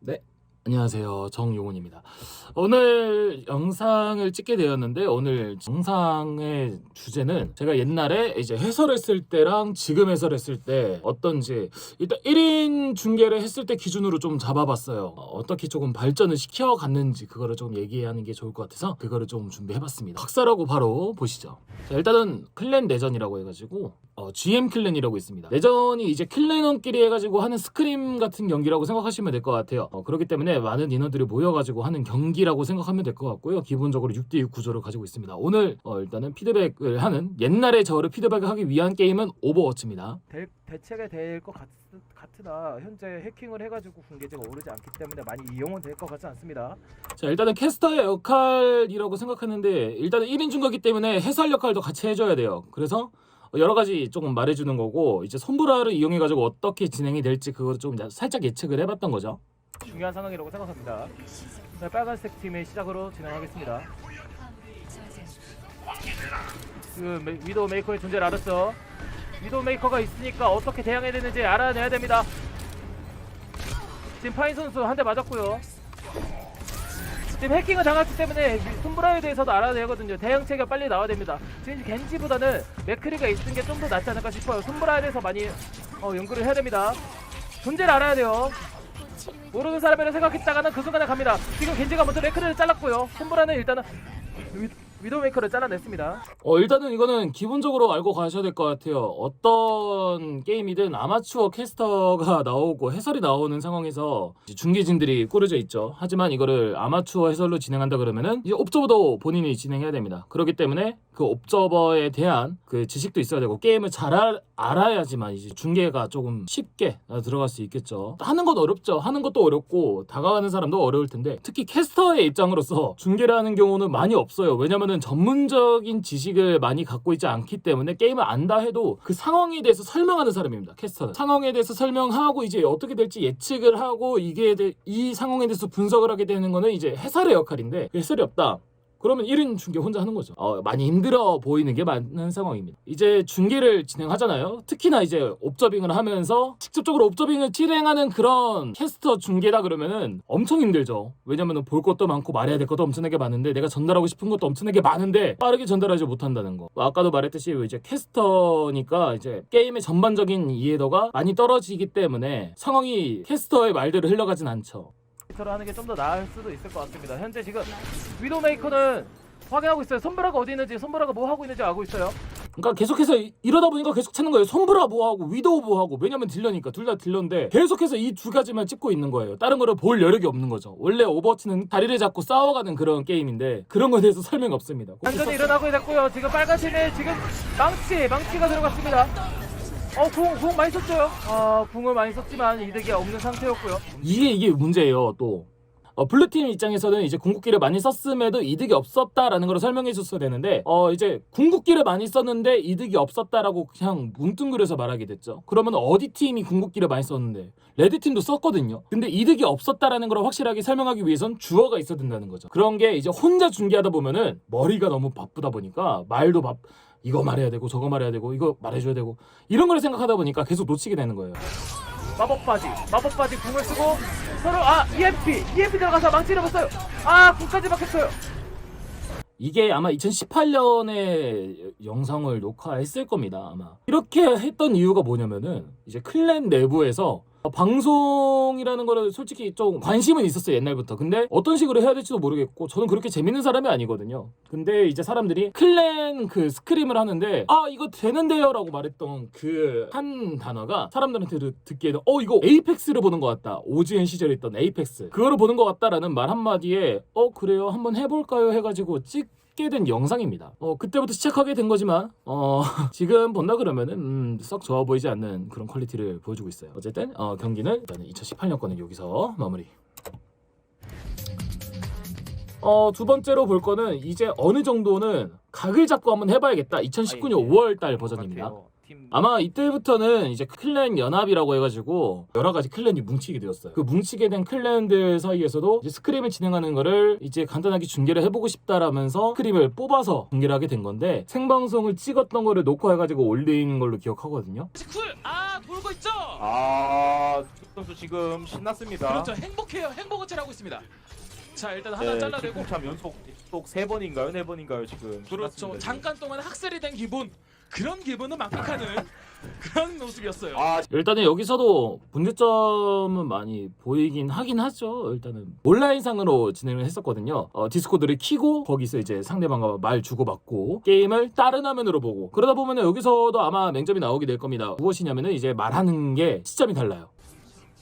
네. 안녕하세요. 정용훈입니다. 오늘 영상을 찍게 되었는데 오늘 영상의 주제는 제가 옛날에 이제 해설했을 때랑 지금 해설했을 때 어떤지 일단 1인 중계를 했을 때 기준으로 좀 잡아봤어요. 어, 어떻게 조금 발전을 시켜갔는지 그거를 좀 얘기하는 게 좋을 것 같아서 그거를 좀 준비해봤습니다. 박사라고 바로 보시죠. 자, 일단은 클랜 내전이라고 해가지고 어, GM 클랜이라고 있습니다. 내전이 이제 클랜원끼리 해가지고 하는 스크림 같은 경기라고 생각하시면 될 것 같아요. 어, 그렇기 때문에 많은 인원들이 모여가지고 하는 경기라고 생각하면 될 것 같고요. 기본적으로 6대6 구조를 가지고 있습니다. 오늘 어, 일단은 피드백을 하는 옛날에 저를 피드백을 하기 위한 게임은 오버워치입니다. 될, 대체가 될 것 같으나 현재 해킹을 해가지고 군계제가 오르지 않기 때문에 많이 이용은 될 것 같지 않습니다. 자 일단은 캐스터의 역할이라고 생각하는데 일단은 1인 중거기 때문에 해설 역할도 같이 해줘야 돼요. 그래서 여러 가지 조금 말해주는 거고 이제 손브라를 이용해 가지고 어떻게 진행이 될지 그거를 좀 살짝 예측을 해봤던 거죠. 중요한 상황이라고 생각합니다. 네, 빨간색 팀의 시작으로 진행하겠습니다. 그 메- 위도우 메이커의 존재를 알았어. 위도우 메이커가 있으니까 어떻게 대응해야 되는지 알아내야 됩니다. 지금 파인 선수 한 대 맞았고요. 지금 해킹을 당했기 때문에 손브라에 대해서도 알아야 되거든요. 대응체가 빨리 나와야 됩니다. 지금 겐지보다는 맥크리가 있는 게 좀 더 낫지 않을까 싶어요. 손브라에 대해서 많이 어, 연구를 해야 됩니다. 존재를 알아야 돼요. 모르는 사람이라 생각했다가는 그 순간에 갑니다. 지금 겐지가 먼저 맥크리를 잘랐고요. 손브라는 일단은 위, 위도메이커를 잘라냈습니다. 어 일단은 이거는 기본적으로 알고 가셔야 될 것 같아요. 어떤 게임이든 아마추어 캐스터가 나오고 해설이 나오는 상황에서 중계진들이 꾸려져 있죠. 하지만 이거를 아마추어 해설로 진행한다 그러면은 이제 옵저버도 본인이 진행해야 됩니다. 그렇기 때문에 그 옵저버에 대한 그 지식도 있어야 되고 게임을 잘 알, 알아야지만 이제 중계가 조금 쉽게 들어갈 수 있겠죠. 하는 건 어렵죠. 하는 것도 어렵고 다가가는 사람도 어려울 텐데 특히 캐스터의 입장으로서 중계를 하는 경우는 많이 없어요. 왜냐면은 전문적인 지식을 많이 갖고 있지 않기 때문에 게임을 안다 해도 그 상황에 대해서 설명하는 사람입니다. 캐스터는 상황에 대해서 설명하고 이제 어떻게 될지 예측을 하고 이게 대- 이 상황에 대해서 분석을 하게 되는 거는 이제 해설의 역할인데 해설이 없다. 그러면 1인 중계 혼자 하는 거죠. 어, 많이 힘들어 보이는 게 맞는 상황입니다. 이제 중계를 진행하잖아요. 특히나 이제 옵저빙을 하면서 직접적으로 옵저빙을 진행하는 그런 캐스터 중계다 그러면은 엄청 힘들죠. 왜냐면은 볼 것도 많고 말해야 될 것도 엄청나게 많은데 내가 전달하고 싶은 것도 엄청나게 많은데 빠르게 전달하지 못한다는 거. 뭐 아까도 말했듯이 이제 캐스터니까 이제 게임의 전반적인 이해도가 많이 떨어지기 때문에 상황이 캐스터의 말대로 흘러가진 않죠. 를 하는 게 좀 더 나을 수도 있을 것 같습니다. 현재 지금 위도메이커는 확인하고 있어요. 손브라가 어디 있는지, 손브라가 뭐 하고 있는지 알고 있어요. 그러니까 계속해서 이- 이러다 보니까 계속 찾는 거예요. 손브라 뭐하고 위도우 뭐하고 왜냐면 딜러니까 둘 다 딜러인데 계속해서 이 두 가지만 찍고 있는 거예요. 다른 거를 볼 여력이 없는 거죠. 원래 오버워치는 다리를 잡고 싸워가는 그런 게임인데 그런 거에 대해서 설명이 없습니다. 완전히 일어나고 됐고요. 지금 빨간 팀에 지금 망치, 망치가 들어갔습니다. 어, 궁, 궁 많이 썼죠? 아, 궁을 많이 썼지만 이득이 없는 상태였고요. 이게 이게 문제예요. 또 어, 블루팀 입장에서는 이제 궁극기를 많이 썼음에도 이득이 없었다라는 걸 설명해 줬어야 되는데 어 이제 궁극기를 많이 썼는데 이득이 없었다라고 그냥 뭉뚱그려서 말하게 됐죠. 그러면 어디 팀이 궁극기를 많이 썼는데 레드 팀도 썼거든요. 근데 이득이 없었다라는 걸 확실하게 설명하기 위해선 주어가 있어야 된다는 거죠. 그런 게 이제 혼자 중계하다 보면은 머리가 너무 바쁘다 보니까 말도 바 이거 말해야 되고 저거 말해야 되고 이거 말해줘야 되고 이런 걸 생각하다 보니까 계속 놓치게 되는 거예요. 마법 바지, 마법 바지 궁을 쓰고 서로 아 EMP, EMP 들어가서 망치를 봤어요. 아 궁까지 막혔어요. 이게 아마 2018년에 영상을 녹화했을 겁니다. 아마 이렇게 했던 이유가 뭐냐면은 이제 클랜 내부에서 방송이라는 거를 솔직히 좀 관심은 있었어요 옛날부터. 근데 어떤 식으로 해야 될지도 모르겠고 저는 그렇게 재밌는 사람이 아니거든요. 근데 이제 사람들이 클랜 그 스크림을 하는데 아 이거 되는데요 라고 말했던 그 한 단어가 사람들한테 듣- 듣기에는 어 이거 에이펙스를 보는 것 같다. 오지엔 시절에 있던 에이펙스. 그거를 보는 것 같다라는 말 한마디에 어 그래요? 한번 해볼까요? 해가지고 찍 찍게 된 영상입니다. 어 그때부터 시작하게 된 거지만 어 지금 본다 그러면은 음, 썩 좋아 보이지 않는 그런 퀄리티를 보여주고 있어요. 어쨌든 어 경기는 일단은 2018년 거는 여기서 마무리. 어 두 번째로 볼 거는 이제 어느 정도는 각을 잡고 한번 해봐야겠다. 2019년 5월 달 버전입니다. 팀 아마 이때부터는 이제 클랜 연합이라고 해가지고 여러 가지 클랜이 뭉치게 되었어요. 그 뭉치게 된 클랜들 사이에서도 이제 스크림을 진행하는 거를 이제 간단하게 중계를 해보고 싶다라면서 스크림을 뽑아서 중계를 하게 된 건데 생방송을 찍었던 거를 녹화해가지고 올린 걸로 기억하거든요. 쿨! 아 돌고 있죠? 아 선수 지금 신났습니다. 그렇죠. 행복해요. 행복을 잘하고 있습니다. 자 일단 하나 네, 잘라내고 참 연속 연속 세 번인가요, 네 번인가요 지금? 그렇죠. 신났습니다, 잠깐 동안 학살이 된 기분 그런 기분은 만끽하는 그런 모습이었어요. 아 일단은 여기서도 문제점은 많이 보이긴 하긴 하죠. 일단은 온라인상으로 진행을 했었거든요. 어, 디스코드를 키고 거기서 이제 상대방과 말 주고받고 게임을 다른 화면으로 보고 그러다 보면 여기서도 아마 맹점이 나오게 될 겁니다. 무엇이냐면은 이제 말하는 게 시점이 달라요.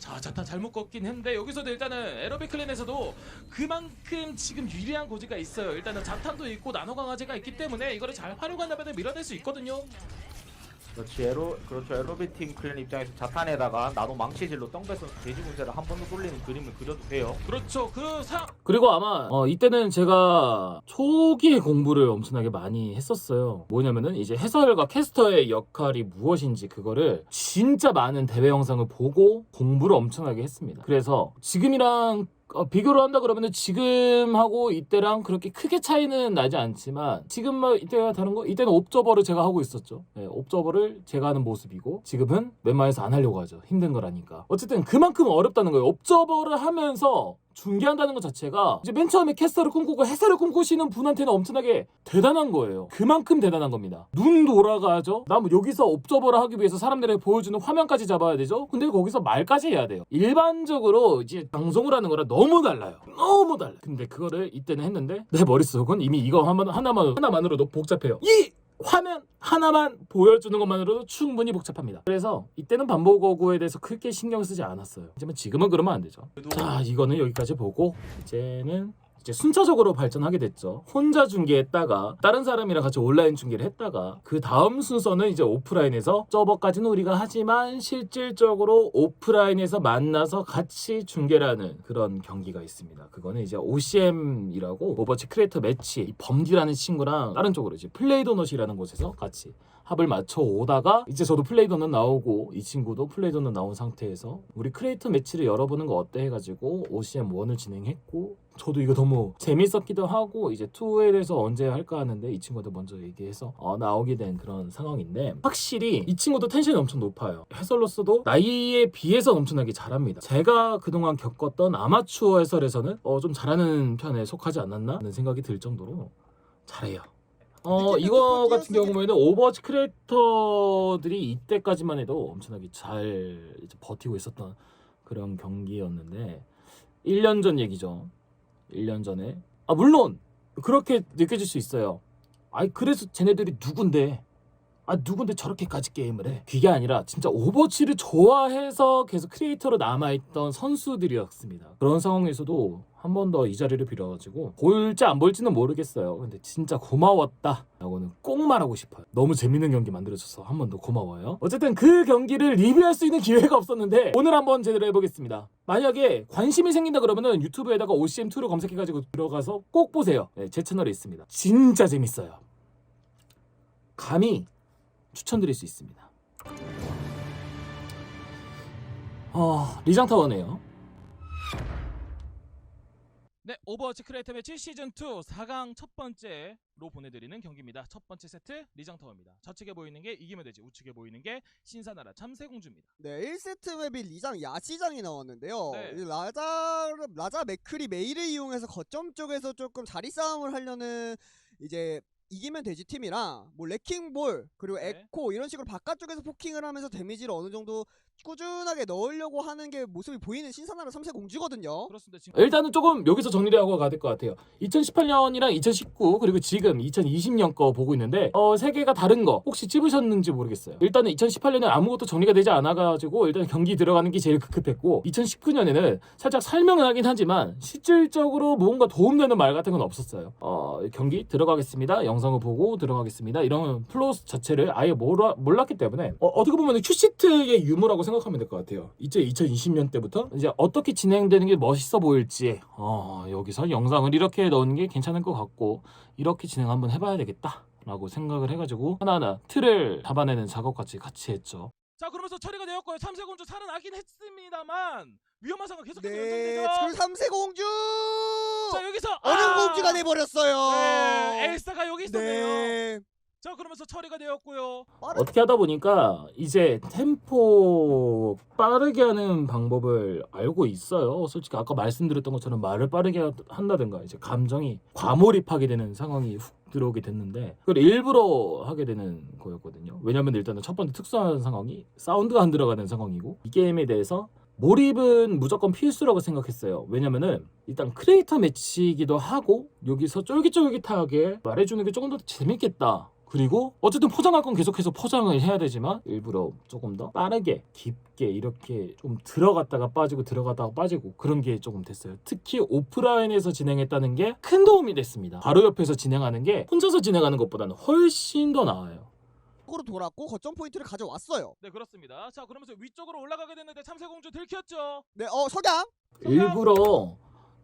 자 자탄 잘못 꺾긴 했는데 여기서도 일단은 에러비 클랜에서도 그만큼 지금 유리한 고지가 있어요. 일단은 자탄도 있고 나노 강화제가 있기 때문에 이거를 잘 활용한다면 밀어낼 수 있거든요. 그렇지 에로 그렇죠 에로비팅 클랜 입장에서 자탄에다가 나노 망치질로 선수 돼지 군세를 한번더 돌리는 그림을 그려도 돼요. 그렇죠. 그 사, 그리고 아마 어, 이때는 제가 초기에 공부를 엄청나게 많이 했었어요. 뭐냐면은 이제 해설과 캐스터의 역할이 무엇인지 그거를 진짜 많은 대회 영상을 보고 공부를 엄청나게 했습니다. 그래서 지금이랑 어, 비교를 한다 그러면은 지금하고 이때랑 그렇게 크게 차이는 나지 않지만 지금 뭐 이때가 다른 거 이때는 옵저버를 제가 하고 있었죠. 네, 옵저버를 제가 하는 모습이고 지금은 웬만해서 안 하려고 하죠. 힘든 거라니까. 어쨌든 그만큼 어렵다는 거예요. 옵저버를 하면서 중계한다는 것 자체가 이제 맨 처음에 캐스터를 꿈꾸고 해설을 꿈꾸시는 분한테는 엄청나게 대단한 거예요. 그만큼 대단한 겁니다. 눈 돌아가죠. 나 뭐 여기서 옵저버를 하기 위해서 사람들에게 보여주는 화면까지 잡아야 되죠. 근데 거기서 말까지 해야 돼요. 일반적으로 이제 방송을 하는 거랑 너무 달라요. 너무 달라. 근데 그거를 이때는 했는데 내 머릿속은 이미 이거 하나만 하나만 하나만으로도 복잡해요. 이 화면 하나만 보여주는 것만으로도 충분히 복잡합니다. 그래서 이때는 반복 어구에 대해서 크게 신경 쓰지 않았어요. 하지만 지금은 그러면 안 되죠. 자, 이거는 여기까지 보고 이제는 이제 순차적으로 발전하게 됐죠. 혼자 중계했다가 다른 사람이랑 같이 온라인 중계를 했다가 그 다음 순서는 이제 오프라인에서 서버까지는 우리가 하지만 실질적으로 오프라인에서 만나서 같이 중계를 하는 그런 경기가 있습니다. 그거는 이제 OCM이라고 오버워치 크리에이터 매치 이 범디라는 친구랑 다른 쪽으로 이제 플레이 도넛이라는 곳에서 같이 합을 맞춰 오다가 이제 저도 플레이 도넛 나오고 이 친구도 플레이 도넛 나온 상태에서 우리 크리에이터 매치를 열어보는 거 어때 해가지고 OCM 1을 진행했고 저도 이거 너무 재밌었기도 하고 이제 2에 대해서 언제 할까 하는데 이 친구도 먼저 얘기해서 어, 나오게 된 그런 상황인데 확실히 이 친구도 텐션이 엄청 높아요. 해설로서도 나이에 비해서 엄청나게 잘합니다. 제가 그동안 겪었던 아마추어 해설에서는 어, 좀 잘하는 편에 속하지 않았나 하는 생각이 들 정도로 잘해요. 어 이거 같은 경우에는 오버워치 크리에이터들이 이때까지만 해도 엄청나게 잘 버티고 있었던 그런 경기였는데 1년 전 얘기죠. 1년 전에 아 물론 그렇게 느껴질 수 있어요. 아이 그래서 쟤네들이 누군데 아 누군데 저렇게까지 게임을 해? 그게 아니라 진짜 오버워치를 좋아해서 계속 크리에이터로 남아있던 선수들이었습니다. 그런 상황에서도 한 번 더 이 자리를 빌어가지고 볼지 안 볼지는 모르겠어요. 근데 진짜 고마웠다 라고는 꼭 말하고 싶어요. 너무 재밌는 경기 만들어줘서 한 번 더 고마워요. 어쨌든 그 경기를 리뷰할 수 있는 기회가 없었는데 오늘 한번 제대로 해보겠습니다. 만약에 관심이 생긴다 그러면은 유튜브에다가 OCM2로 검색해가지고 들어가서 꼭 보세요. 네, 제 채널에 있습니다. 진짜 재밌어요. 감히 추천드릴 수 있습니다. 어, 리장타워네요. 네, 오버워치 크리에이터 매치 시즌 2 4강 첫 번째로 보내드리는 경기입니다. 첫 번째 세트 리장타워입니다. 좌측에 보이는 게 이기면 되지, 우측에 보이는 게 신사나라 참새공주입니다. 네, 1세트 맵이 리장 야시장이 나왔는데요. 네. 이 라자 라자 맥크리 메이를 이용해서 거점 쪽에서 조금 자리 싸움을 하려는 이제 이기면 되지 팀이랑 뭐 레킹볼 그리고 네. 에코 이런 식으로 바깥쪽에서 포킹을 하면서 데미지를 어느 정도 꾸준하게 넣으려고 하는 게 모습이 보이는 신사나라 3세 공주거든요. 그렇습니다. 지금 일단은 조금 여기서 정리를 하고 가야 될 것 같아요. 2018년이랑 2019 그리고 지금 2020년 거 보고 있는데 어, 세 개가 다른 거 혹시 찝으셨는지 모르겠어요. 일단은 2018년에 아무것도 정리가 되지 않아가지고 일단 경기 들어가는 게 제일 급급했고 2019년에는 살짝 설명은 하긴 하지만 실질적으로 뭔가 도움되는 말 같은 건 없었어요. 어, 경기 들어가겠습니다. 영상을 보고 들어가겠습니다. 이런 플로우 자체를 아예 몰라, 몰랐기 때문에 어, 어떻게 보면 큐시트의 유무라고 생각하면 될 것 같아요. 이제 2020년 때부터 이제 어떻게 진행되는 게 멋있어 보일지 어, 여기서 영상을 이렇게 넣는 게 괜찮을 것 같고 이렇게 진행 한번 해봐야 되겠다. 라고 생각을 해가지고 하나하나 틀을 잡아내는 작업같이 같이 했죠. 자 그러면서 처리가 되었고요. 참새공주 살아나긴 했습니다만 위험한 상황 계속해서 네, 연장되죠. 3세 공주 자 여기서 어느 아! 공주가 돼 버렸어요. 네, 엘사가 여기 있었네요. 네. 자 그러면서 처리가 되었고요. 빠르 어떻게 하다 보니까 이제 템포 빠르게 하는 방법을 알고 있어요. 솔직히 아까 말씀드렸던 것처럼 말을 빠르게 하- 한다든가 이제 감정이 과몰입하게 되는 상황이 훅 들어오게 됐는데 그걸 일부러 하게 되는 거였거든요. 왜냐면 일단은 첫 번째 특수한 상황이 사운드가 안 들어가는 상황이고 이 게임에 대해서 몰입은 무조건 필수라고 생각했어요. 왜냐면은 일단 크리에이터 매치이기도 하고 여기서 쫄깃쫄깃하게 말해주는 게 조금 더 재밌겠다. 그리고 어쨌든 포장할 건 계속해서 포장을 해야 되지만 일부러 조금 더 빠르게 깊게 이렇게 좀 들어갔다가 빠지고 들어갔다가 빠지고 그런 게 조금 됐어요. 특히 오프라인에서 진행했다는 게 큰 도움이 됐습니다. 바로 옆에서 진행하는 게 혼자서 진행하는 것보다는 훨씬 더 나아요. 으로 돌았고 거점 포인트를 가져왔어요. 네 그렇습니다. 자 그러면서 위쪽으로 올라가게 됐는데 참새공주 들켰죠. 네, 어 석양. 일부러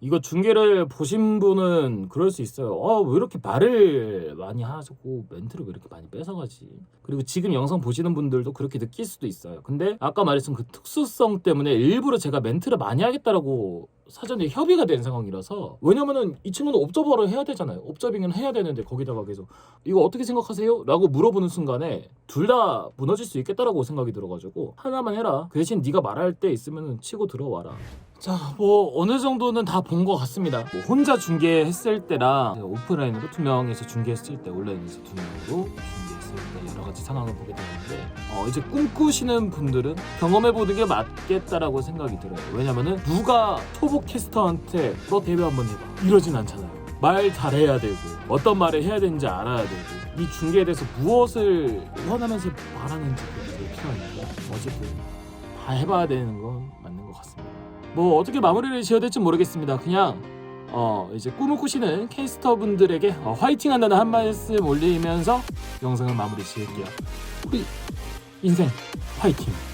이거 중계를 보신 분은 그럴 수 있어요. 아, 왜 이렇게 말을 많이 하고 멘트를 왜 이렇게 많이 뺏어가지? 그리고 지금 영상 보시는 분들도 그렇게 느낄 수도 있어요. 근데 아까 말했던 그 특수성 때문에 일부러 제가 멘트를 많이 하겠다라고 사전에 협의가 된 상황이라서 왜냐면은 이 친구는 옵저버를 해야 되잖아요. 옵저빙은 해야 되는데 거기다가 계속 이거 어떻게 생각하세요? 라고 물어보는 순간에 둘 다 무너질 수 있겠다라고 생각이 들어가지고 하나만 해라. 그 대신 네가 말할 때 있으면 치고 들어와라. 자, 뭐 어느 정도는 다 본 것 같습니다. 뭐 혼자 중계했을 때랑 오프라인으로 두 명에서 중계했을 때 온라인에서 두 명으로 중계했을 때 여러 가지 상황을 보게 되는데 어, 이제 꿈꾸시는 분들은 경험해 보는 게 맞겠다라고 생각이 들어요. 왜냐면은 누가 초보 캐스터한테 너 데뷔 한번 해봐 이러진 않잖아요. 말 잘해야 되고 어떤 말을 해야 되는지 알아야 되고 이 중계에 대해서 무엇을 원하면서 말하는지 그게 되게 필요하니까 어쨌든 다 해봐야 되는 건 맞는 것 같습니다. 뭐 어떻게 마무리를 지어야 될지 모르겠습니다. 그냥 어 이제 꿈을 꾸시는 캐스터 분들에게 어, 화이팅 한다는 한 말씀 올리면서 영상을 마무리 지을게요. 우리 인생 화이팅!